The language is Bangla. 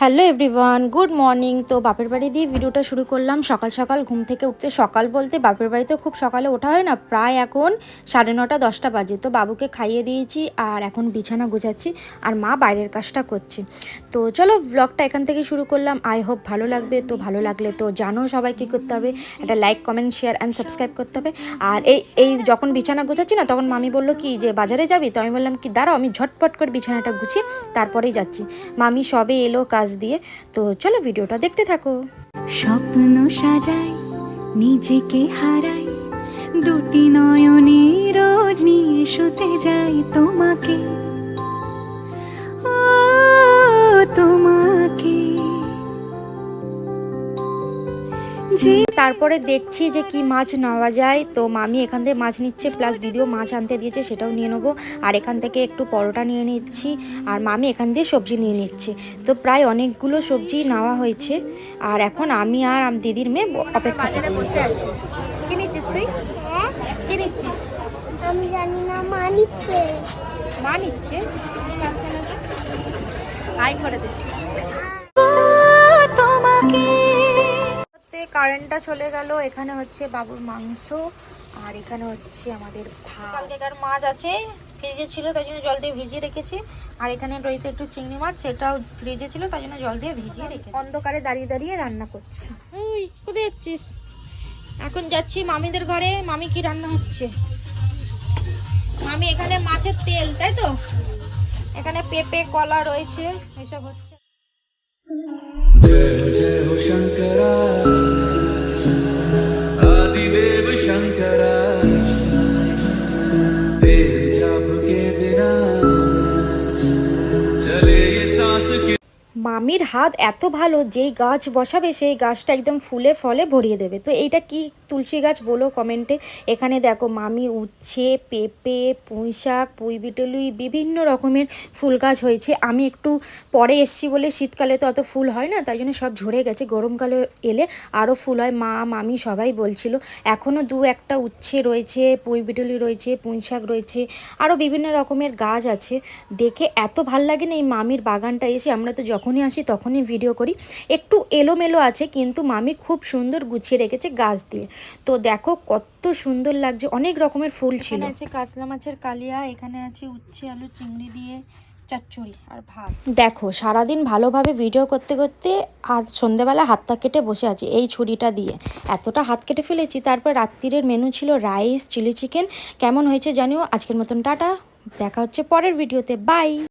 হ্যালো এভরিওয়ান গুড মর্নিং তো বাপের বাড়ি দিয়ে ভিডিওটা শুরু করলাম। সকাল সকাল ঘুম থেকে উঠতে সকাল বলতে বাপের বাড়িতে খুব সকালে ওঠা হয় না, প্রায় এখন সাড়ে নটা, দশটা বাজে। তো বাবুকে খাইয়ে দিয়েছি আর এখন বিছানা গোছাচ্ছি আর মা বাইরের কাজটা করছে। তো চলো ব্লগটা এখান থেকে শুরু করলাম। আই হোপ ভালো লাগবে। তো ভালো লাগলে তো জানো সবাই কী করতে হবে। একটা like comment share and subscribe করতে হবে। আর এই এই যখন বিছানা গোছাচ্ছি না, তখন মামি বলল কি যে, বাজারে যাবি? তো আমি বললাম কি, দাঁড়াও, আমি ঝটপট করে বিছানাটা গুছিয়ে তারপরেই যাচ্ছি। মামি সবে এলো, কাজ দিয়ে। তো চলো ভিডিওটা দেখতে থাকো। স্বপ্ন সাজাই, নিজেকে হারাই, দুটি নয়নে রোজ নিয়ে শুতে যাই তোমাকে তারপরে দেখছি যে কি মাছ নেওয়া যায়। তো মামি এখান থেকে মাছ নিচ্ছে প্লাস দিদিও মাছ আনতে দিয়েছে সেটাও নিয়ে নেব। আর এখান থেকে একটু পরোটা নিয়ে নিচ্ছি আর মামি এখান দিয়ে সবজি নিয়ে নিচ্ছে। তো প্রায় অনেকগুলো সবজি নেওয়া হয়েছে। আর এখন আমি আর আম দিদির মেয়ে অপেক্ষা বসে আছি? কি নিচ্ছিস তুই? কি নিচ্ছিস? আমি জানি না মা নিচ্ছে। মা নিচ্ছে? হাই করে দে। কারেন্টটা চলে গেল এখানে হচ্ছে বাবুর মাংস আর এখানে হচ্ছে আমাদের ভাত। কালকেকার মাছ আছে ফ্রিজে ছিল তাই জন্য জল দিয়ে ভিজিয়ে রেখেছি। আর এখানে রয়েছে একটু চিংড়ি মাছ সেটাও ফ্রিজে ছিল তাই জন্য জল দিয়ে ভিজিয়ে রেখেছি। অন্ধকারে দাঁড়িয়ে দাঁড়িয়ে রান্না করছি। ওই কোথায় যাচ্ছিস? এখন যাচ্ছি মামিদের ঘরে মামি কি রান্না হচ্ছে? মামি এখানে মাছের তেল তাই তো? এখানে পেঁপে কলা রয়েছে এসব হচ্ছে। মামির হাত এত ভালো, যেই গাছ বসাবে সেই গাছটা একদম ফুলে ফলে ভরিয়ে দেবে। তো এইটা কি তুলসী গাছ বলো কমেন্টে এখানে দেখো মামি উচ্ছে, পেঁপে, পুঁই শাক, পুঁই বিটলুই বিভিন্ন রকমের ফুল গাছ হয়েছে। আমি একটু পরে এসছি বলে শীতকালে তো অত ফুল হয় না, তাই জন্য সব ঝরে গেছে। গরমকালে এলে আরও ফুল হয়, মা, মামি সবাই বলছিল। এখনও দু একটা উচ্ছে রয়েছে, পুঁই বিটলি রয়েছে, পুঁই শাক রয়েছে আরও বিভিন্ন রকমের গাছ আছে। দেখে এত ভালো লাগে না এই মামির বাগানটা এসে। আমরা তো যখনই আসি তখনই ভিডিও করি। একটু এলোমেলো আছে, কিন্তু মামি খুব সুন্দর গুছিয়ে রেখেছে গাছ দিয়ে। তো দেখো কত সুন্দর লাগছে অনেক রকমের ফুল ছিল। আছে কাতলা মাছের কালিয়া এখানে আছে উচ্ছে আলু চিংড়ি দিয়ে চচ্চড়ি আর ভাত। দেখো সারাদিন ভালোভাবে ভিডিও করতে করতে আজ সন্ধেবেলা হাতটা কেটে বসে আছি এই ছুরিটা দিয়ে। এতটা হাত কেটে ফেলেছি তারপর রাত্রিরের মেনু ছিল রাইস চিলি চিকেন কেমন হয়েছে জানিও? আজকের মতন টাটা দেখা হচ্ছে পরের ভিডিওতে বাই